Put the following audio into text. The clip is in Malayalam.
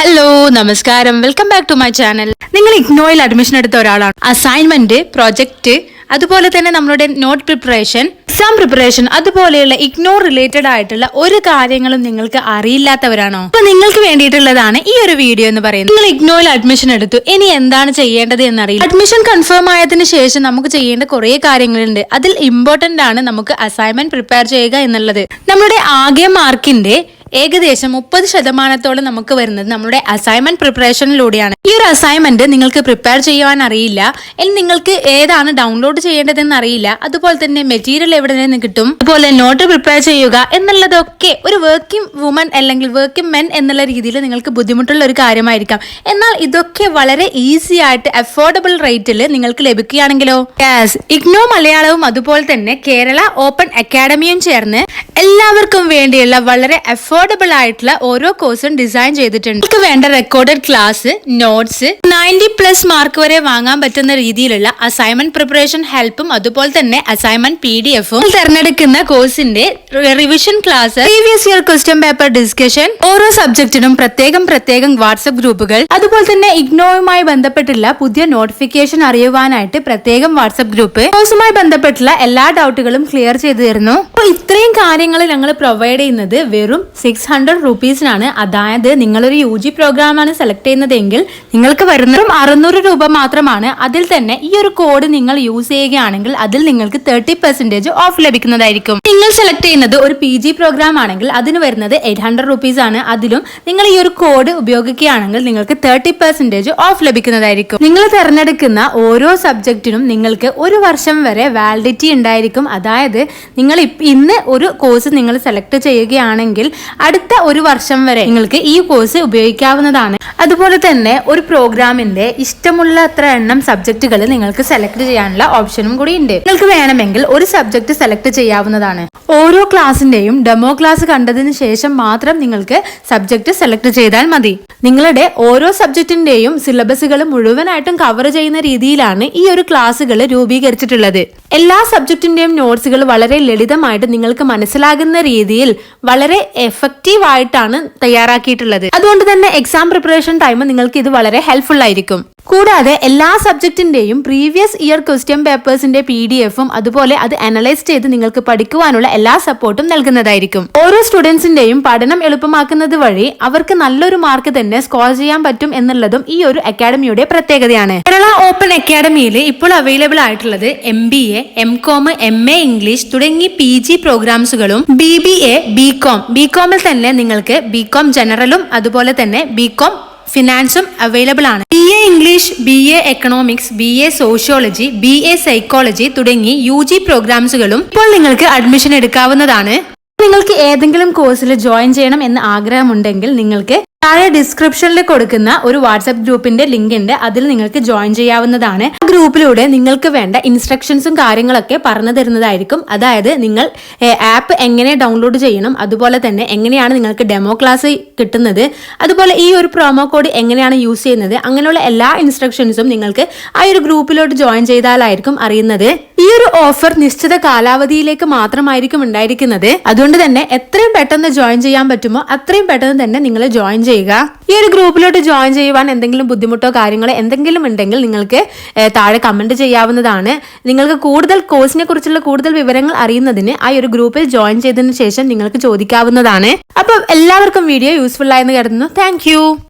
ഹലോ നമസ്കാരം. Welcome back to my channel നിങ്ങൾ ഇഗ്നോയിൽ അഡ്മിഷൻ എടുത്ത ഒരാളാണ്. അസൈൻമെന്റ് പ്രോജക്റ്റ് അതുപോലെ തന്നെ നമ്മളുടെ നോട്ട് പ്രിപ്പറേഷൻ എക്സാം പ്രിപ്പറേഷൻ അതുപോലെയുള്ള ഇഗ്നോർ റിലേറ്റഡ് ആയിട്ടുള്ള ഒരു കാര്യങ്ങളും നിങ്ങൾക്ക് അറിയില്ലാത്തവരാണോ? അപ്പൊ നിങ്ങൾക്ക് വേണ്ടിയിട്ടുള്ളതാണ് ഈ ഒരു വീഡിയോ എന്ന് പറയുന്നത്. നിങ്ങൾ ഇഗ്നോയിൽ അഡ്മിഷൻ എടുത്തു. ഇനി എന്താണ് ചെയ്യേണ്ടത് എന്നറിയില്ല. അഡ്മിഷൻ കൺഫേം ആയതിനു ശേഷം നമുക്ക് ചെയ്യേണ്ട കുറെ കാര്യങ്ങളുണ്ട്. അതിൽ ഇമ്പോർട്ടന്റ് ആണ് നമുക്ക് അസൈൻമെന്റ് പ്രിപ്പയർ ചെയ്യുക എന്നുള്ളത്. നമ്മുടെ ആകെ മാർക്കിന്റെ ഏകദേശം മുപ്പത് ശതമാനത്തോളം നമുക്ക് വരുന്നത് നമ്മുടെ അസൈൻമെന്റ് പ്രിപ്പറേഷനിലൂടെയാണ് ഈ ഒരു അസൈൻമെന്റ് നിങ്ങൾക്ക് പ്രിപ്പയർ ചെയ്യുവാൻ അറിയില്ല. ഇനി നിങ്ങൾക്ക് ഏതാണ് ഡൗൺലോഡ് ചെയ്യേണ്ടതെന്ന് അറിയില്ല. അതുപോലെ തന്നെ മെറ്റീരിയൽ എവിടെ നിന്ന് കിട്ടും. അതുപോലെ നോട്ട് പ്രിപ്പയർ ചെയ്യുക എന്നുള്ളതൊക്കെ ഒരു വർക്കിംഗ് വുമൺ അല്ലെങ്കിൽ വർക്കിംഗ് മെൻ എന്നുള്ള രീതിയിൽ നിങ്ങൾക്ക് ബുദ്ധിമുട്ടുള്ള ഒരു കാര്യമായിരിക്കാം. എന്നാൽ ഇതൊക്കെ വളരെ ഈസി ആയിട്ട് അഫോർഡബിൾ റേറ്റിൽ നിങ്ങൾക്ക് ലഭിക്കുകയാണെങ്കിലോ? ഇഗ്നോ മലയാളവും അതുപോലെ തന്നെ കേരള ഓപ്പൺ അക്കാഡമിയും ചേർന്ന് എല്ലാവർക്കും വേണ്ടിയുള്ള വളരെ അഫോർഡബിൾ ആയിട്ടുള്ള ഓരോ കോഴ്സും ഡിസൈൻ ചെയ്തിട്ടുണ്ട്. നമുക്ക് വേണ്ട recorded class notes ninety plus mark വരെ വാങ്ങാൻ പറ്റുന്ന രീതിയിലുള്ള അസൈൻമെന്റ് പ്രിപ്പറേഷൻ ഹെൽപ്പും അതുപോലെ തന്നെ അസൈൻമെന്റ് പി ഡി എഫും തിരഞ്ഞെടുക്കുന്ന കോഴ്സിന്റെ revision class previous year question paper discussion ഓരോ സബ്ജക്റ്റിനും പ്രത്യേകം പ്രത്യേകം വാട്സ്ആപ്പ് ഗ്രൂപ്പുകൾ അതുപോലെ തന്നെ ഇഗ്നോയുമായി ബന്ധപ്പെട്ടുള്ള പുതിയ നോട്ടിഫിക്കേഷൻ അറിയുവാനായിട്ട് പ്രത്യേകം വാട്സ്ആപ്പ് ഗ്രൂപ്പ് കോഴ്സുമായി ബന്ധപ്പെട്ടുള്ള എല്ലാ ഡൗട്ടുകളും ക്ലിയർ ചെയ്തു തരുന്നു. അപ്പോൾ ഇത്രയും കാര്യങ്ങൾ ഞങ്ങൾ പ്രൊവൈഡ് ചെയ്യുന്നത് വെറും സിക്സ് ഹൺഡ്രഡ് റുപ്പീസിനാണ് അതായത് നിങ്ങളൊരു യു ജി പ്രോഗ്രാമാണ് സെലക്ട് ചെയ്യുന്നതെങ്കിൽ നിങ്ങൾക്ക് വരുന്നതും അറുന്നൂറ് രൂപ മാത്രമാണ്. അതിൽ തന്നെ ഈ ഒരു കോഡ് നിങ്ങൾ യൂസ് ചെയ്യുകയാണെങ്കിൽ അതിൽ നിങ്ങൾക്ക് തേർട്ടി പെർസെന്റേജ് ഓഫ് ലഭിക്കുന്നതായിരിക്കും. നിങ്ങൾ സെലക്ട് ചെയ്യുന്നത് ഒരു പി ജി പ്രോഗ്രാം ആണെങ്കിൽ അതിന് വരുന്നത് എയ്റ്റ് ഹൺഡ്രഡ് റുപ്പീസ് ആണ്. അതിലും നിങ്ങൾ ഈ ഒരു കോഡ് ഉപയോഗിക്കുകയാണെങ്കിൽ നിങ്ങൾക്ക് തേർട്ടി പെർസെന്റേജ് ഓഫ് ലഭിക്കുന്നതായിരിക്കും. നിങ്ങൾ തിരഞ്ഞെടുക്കുന്ന ഓരോ സബ്ജക്റ്റിനും നിങ്ങൾക്ക് ഒരു വർഷം വരെ വാലിഡിറ്റി ഉണ്ടായിരിക്കും. അതായത് നിങ്ങൾ ഇന്ന് ഒരു കോഴ്സ് നിങ്ങൾ സെലക്ട് ചെയ്യുകയാണെങ്കിൽ അടുത്ത ഒരു വർഷം വരെ നിങ്ങൾക്ക് ഈ കോഴ്സ് ഉപയോഗിക്കാവുന്നതാണ്. അതുപോലെ തന്നെ ഒരു പ്രോഗ്രാമിന്റെ ഇഷ്ടമുള്ള അത്ര എണ്ണം സബ്ജക്റ്റുകൾ നിങ്ങൾക്ക് സെലക്ട് ചെയ്യാനുള്ള ഓപ്ഷനും കൂടി ഉണ്ട്. നിങ്ങൾക്ക് വേണമെങ്കിൽ ഒരു സബ്ജക്ട് സെലക്ട് ചെയ്യാവുന്നതാണ്. ഓരോ ക്ലാസ്സിന്റെയും ഡെമോ ക്ലാസ് കണ്ടതിന് ശേഷം മാത്രം നിങ്ങൾക്ക് സബ്ജക്ട് സെലക്ട് ചെയ്താൽ മതി. നിങ്ങളുടെ ഓരോ സബ്ജക്റ്റിന്റെയും സിലബസുകൾ മുഴുവനായിട്ടും കവർ ചെയ്യുന്ന രീതിയിലാണ് ഈ ഒരു ക്ലാസ്സുകൾ രൂപീകരിച്ചിട്ടുള്ളത്. എല്ലാ സബ്ജക്റ്റിന്റെയും നോട്ട്സുകൾ വളരെ ലളിതമായിട്ട് നിങ്ങൾക്ക് മനസ്സിലാകുന്ന രീതിയിൽ വളരെ എഫക്റ്റീവ് ആയിട്ടാണ് തയ്യാറാക്കിയിട്ടുള്ളത്. അതുകൊണ്ട് തന്നെ എക്സാം പ്രിപ്പറേഷൻ ടൈം നിങ്ങൾക്ക് ഇത് വളരെ ഹെൽപ്ഫുൾ ആയിരിക്കും. കൂടാതെ എല്ലാ സബ്ജക്റ്റിന്റെയും പ്രീവിയസ് ഇയർ ക്വസ്റ്റ്യൻ പേപ്പേഴ്സിന്റെ പി ഡി എഫും അതുപോലെ അത് അനലൈസ് ചെയ്ത് നിങ്ങൾക്ക് പഠിക്കുവാനുള്ള എല്ലാ സപ്പോർട്ടും നൽകുന്നതായിരിക്കും. ഓരോ സ്റ്റുഡൻസിന്റെയും പഠനം എളുപ്പമാക്കുന്നത് വഴി അവർക്ക് നല്ലൊരു മാർക്ക് തന്നെ സ്കോർ ചെയ്യാൻ പറ്റും എന്നുള്ളതും ഈ ഒരു അക്കാഡമിയുടെ പ്രത്യേകതയാണ്. കേരള ഓപ്പൺ അക്കാഡമിയിൽ ഇപ്പോൾ അവൈലബിൾ ആയിട്ടുള്ളത് M B A M com M A English തുടങ്ങി P G പ്രോഗ്രാംസുകളും B B A B com B കോമിൽ തന്നെ നിങ്ങൾക്ക് ബി കോം ജനറലും അതുപോലെ തന്നെ ബി കോം ഫിനാൻസും അവൈലബിൾ ആണ്. B A English B A economics B A sociology B A psychology തുടങ്ങി യു ജി പ്രോഗ്രാംസുകളും ഇപ്പോൾ നിങ്ങൾക്ക് അഡ്മിഷൻ എടുക്കാവുന്നതാണ്. നിങ്ങൾക്ക് ഏതെങ്കിലും കോഴ്സിൽ ജോയിൻ ചെയ്യണം എന്ന് ആഗ്രഹമുണ്ടെങ്കിൽ നിങ്ങൾക്ക് താഴെ ഡിസ്ക്രിപ്ഷനിൽ കൊടുക്കുന്ന ഒരു വാട്സ്ആപ്പ് ഗ്രൂപ്പിന്റെ ലിങ്ക് ഉണ്ട്. അതിൽ നിങ്ങൾക്ക് ജോയിൻ ചെയ്യാവുന്നതാണ്. ആ ഗ്രൂപ്പിലൂടെ നിങ്ങൾക്ക് വേണ്ട ഇൻസ്ട്രക്ഷൻസും കാര്യങ്ങളൊക്കെ പറഞ്ഞു തരുന്നതായിരിക്കും. അതായത് നിങ്ങൾ ആപ്പ് എങ്ങനെ ഡൗൺലോഡ് ചെയ്യണം അതുപോലെ തന്നെ എങ്ങനെയാണ് നിങ്ങൾക്ക് ഡെമോ ക്ലാസ് കിട്ടുന്നത് അതുപോലെ ഈ ഒരു പ്രൊമോ കോഡ് എങ്ങനെയാണ് യൂസ് ചെയ്യുന്നത് അങ്ങനെയുള്ള എല്ലാ ഇൻസ്ട്രക്ഷൻസും നിങ്ങൾക്ക് ആ ഒരു ഗ്രൂപ്പിലോട്ട് ജോയിൻ ചെയ്താലായിരിക്കും അറിയുന്നത്. ഈ ഒരു ഓഫർ നിശ്ചിത കാലാവധിയിലേക്ക് മാത്രമായിരിക്കും ഉണ്ടായിരിക്കുന്നത്. അതുകൊണ്ട് തന്നെ എത്രയും പെട്ടെന്ന് ജോയിൻ ചെയ്യാൻ പറ്റുമോ അത്രയും പെട്ടെന്ന് തന്നെ നിങ്ങൾ ജോയിൻ ചെയ്യുക. ഈ ഒരു ഗ്രൂപ്പിലോട്ട് ജോയിൻ ചെയ്യുവാൻ എന്തെങ്കിലും ബുദ്ധിമുട്ടോ കാര്യങ്ങളോ എന്തെങ്കിലും ഉണ്ടെങ്കിൽ നിങ്ങൾക്ക് താഴെ കമന്റ് ചെയ്യാവുന്നതാണ്. നിങ്ങൾക്ക് കൂടുതൽ കോഴ്സിനെ കുറിച്ചുള്ള കൂടുതൽ വിവരങ്ങൾ അറിയുന്നതിന് ആ ഒരു ഗ്രൂപ്പിൽ ജോയിൻ ചെയ്തതിന് ശേഷം നിങ്ങൾക്ക് ചോദിക്കാവുന്നതാണ്. അപ്പോൾ എല്ലാവർക്കും വീഡിയോ യൂസ്ഫുൾ ആയെന്ന് കരുതുന്നു. താങ്ക്